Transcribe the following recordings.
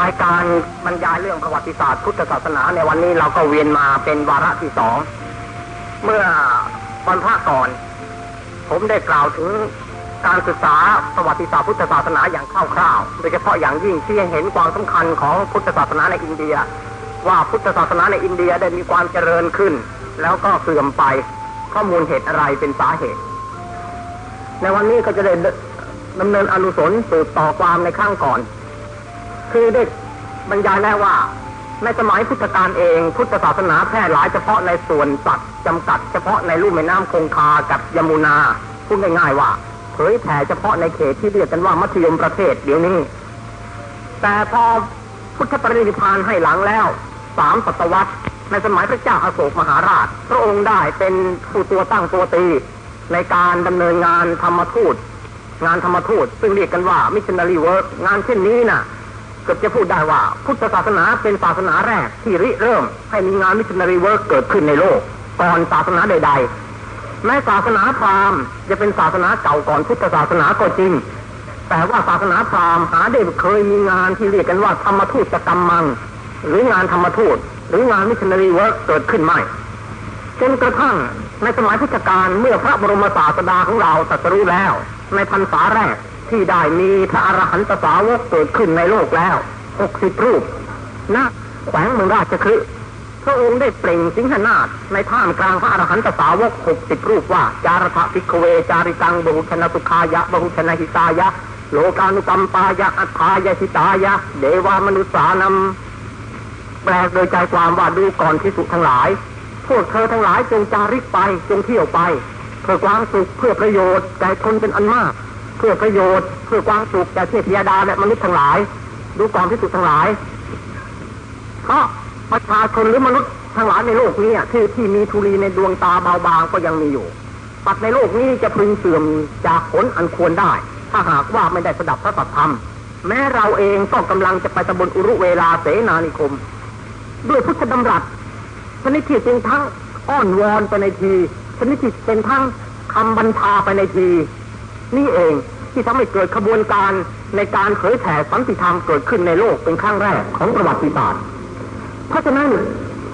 รายการบรรยายเรื่องประวัติศาสตร์พุทธศาสนาในวันนี้เราก็เวียนมาเป็นวาระที่สอง เมื่อวันพระก่อน ผมได้กล่าวถึงการศึกษาประวัติศาสตร์พุทธศาสนาอย่างคร่าวๆ โดยเฉพาะอย่างยิ่งที่เห็นความสำคัญของพุทธศาสนาในอินเดีย ว่าพุทธศาสนาในอินเดียได้มีความเจริญขึ้น แล้วก็เสื่อมไปข้อมูลเหตุอะไรเป็นสาเหตุ ในวันนี้ก็จะได้ดำเนินอนุสรณ์สืบต่อความในข้างก่อน คือได้บรรยายแล้วว่า ในสมัยพุทธกาลเอง พุทธศาสนาแพร่หลายเฉพาะในส่วนสัตว์จำกัด เฉพาะในลุ่มแม่น้ำคงคากับยมุนาพูดง่ายๆว่าเผยแผ่เฉพาะในเขตที่เรียกกันว่ามัธยมประเทศเดี๋ยวนี้ แต่พอพุทธปรินิพานให้หลังแล้วสามศตวรรษ ในสมัยพระเจ้าอาโศกมหาราช พระองค์ได้เป็นผู้ตัวตั้งตัวตี ในการดำเนินงานธรรมทูต งานธรรมทูต ซึ่งเรียกกันว่า missionary work งานเช่นนี้น่ะ กือบจะพูดได้ว่า พุทธศาสนาเป็นศาสนาแรก ที่ริเริ่ม ให้มีงานมิชชันนารีเวิร์กเกิดขึ้นในโลก ก่อนศาสนาใด ๆ แม้ศาสนาพราหมณ์จะเป็นศาสนาเก่าก่อนพุทธศาสนาก็จริง แต่ว่าศาสนาพราหมณ์หาได้เคยมีงานที่เรียกกันว่าธรรมทูตกรรมมัง หรืองานธรรมทูตหรืองานมิชชันนารีเวิร์กเกิดขึ้นไม่จนกระทั่งในสมัยพุทธกาลเมื่อพระบรมศาสดาของเราตรัสรู้แล้ว ในพรรษาแรก ที่ได้มีพระอรหันตสาวกเกิดขึ้นในโลกแล้วหกสิบรูปณแขวงเมืองราชคฤห์พระองค์ได้เปล่งสิงหนาฏในท่ามกลางพระอรหันตสาวกหกสิบรูปว่า จารถพิกเว จาริตังบหุชนะสุขายะบหุชนะหิตายะ โลกานุกรรมปายะอัฏฐายะหิตายะ เดวามนุษสานัมแปลโดยใจความว่าดูก่อนที่สุทั้งหลาย พวกเธอทั้งหลายจงจาริกไปจงเที่ยวไป เพื่อความสุขเพื่อประโยชน์แก่คนเป็นอันมาก เพื่อประโยชน์ เพื่อความสุขแก่เทพยดาและมนุษย์ทั้งหลาย ดูก่อนที่สุดทั้งหลาย เพราะประชาชนหรือมนุษย์ทั้งหลายในโลกนี้ที่ที่มีทุลีในดวงตาเบาบางก็ยังมีอยู่ปัดในโลกนี้จะพึงเสื่อมจากผลอันควรได้ ถ้าหากว่าไม่ได้สดับพระสัทธรรม แม้เราเองก็กำลังจะไปตำบลอุรุเวลาเสนานิคม ด้วยพุทธดำรัสชนิดที่เป็นทั้งอ้อนวอนไปในทีชนิดที่เป็นทั้งคำบัญชาไปในที นี่เองที่ทำให้เกิดขบวนการในการเผยแผ่สันติธรรมเกิดขึ้นในโลกเป็นครั้งแรกของประวัติศาสตร์เพราะฉะนั้น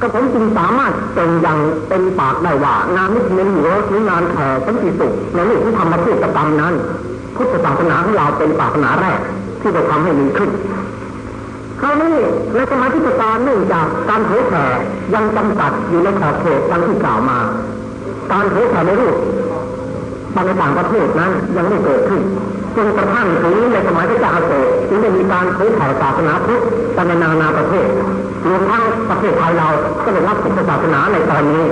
กระผมจึงสามารถเป็นอย่างเป็นปากได้ว่างานมิชเนธ์หรืองานแผ่สันติสุขในเรื่องที่ทำมาเพื่อกรรมนั้น พุทธศาสนาของเราเป็นศาสนาแรก ที่ได้ทำให้มีขึ้นคราวนี้ในสมัยพุทธกาลเนื่องจากการเผยแผ่ยังจำกัดอยู่ในขอบเขตดังที่กล่าวมา การเผยแผ่ในรูป บางต่างประเทศนั้นยังไม่เกิดขึ้นจนกระทั่งถึงในสมัยพระเจ้าอโศกจึงได้มีการเผยแผ่ศาสนาพุทธไปในนานาประเทศรวมทั้งประเทศไทยเราก็ได้รับพุทธศาสนาในตอนนี้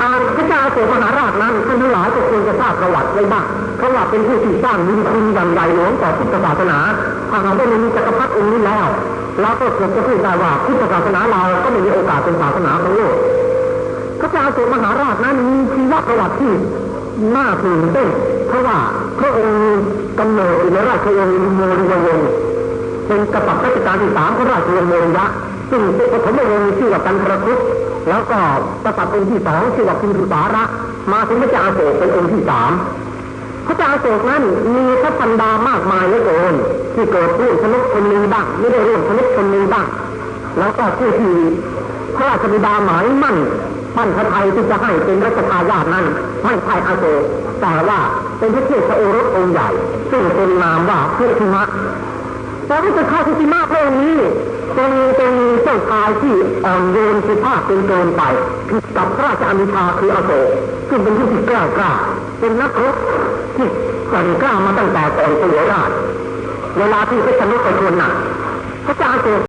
อาพระเจ้าโศกมหาราชนั้นท่านทั้งหลายก็ควรจะทราบประวัติไว้บ้างเพราะว่าเป็นผู้ที่สร้างบุญคุณอย่างใหญ่หลวงต่อพุทธศาสนาถ้าเราได้มีจักรพรรดิองค์นี้แล้วเราก็เกือบจะพูดได้ว่าพุทธศาสนาเราก็ไม่มีโอกาสเป็นศาสนาของโลกพระเจ้าอาโศกมหาราชนั้นมีชีวประวัติที่ น่าตื่นเต้นเพราะว่าพระองค์กำเนิดในราชวงศ์โมริยวงศ์เป็นกษัตริย์รัชกาลที่สามของราชวงศ์โมริยะซึ่งเป็นปฐมวงศ์ชื่อว่ากันทรคุตแล้วก็กษัตริย์องค์ที่สองชื่อว่าพิมพิสาระ มาถึงพระเจ้าโศกเป็นองค์ที่สามพระเจ้าอาโศกนั้นมีพระพันดามากมายเหลือเกินที่เกิดร่วมชนกคนหนึ่งบ้างไม่ได้ร่วมชนกคนหนึ่งบ้างแล้วก็ผู้ที่ พระราชบิดาหมายมั่นมั่นพระไทยที่จะให้เป็นรัชทายาทนั้นไม่ใช่อาโศกแต่ว่าเป็นพระเทพโอรสองค์ใหญ่ ซึ่งเป็นนามว่าพุทธิมะแต่ว่าจะข้าพุทธิมะพระองค์นี้เป็นเป็นเจ้าชายที่อ่อนโยนสุภาพเป็นเกินไปผิดกับพระราชอนุชาคืออโศกซึ่งเป็นผู้ที่กล้ากล้าเป็นนักรบที่กร่งกล้ามาตั้งแต่ก่อนเสวราชเวลาที่พระชนกไปชวนหนักพระเจ้าอาโศก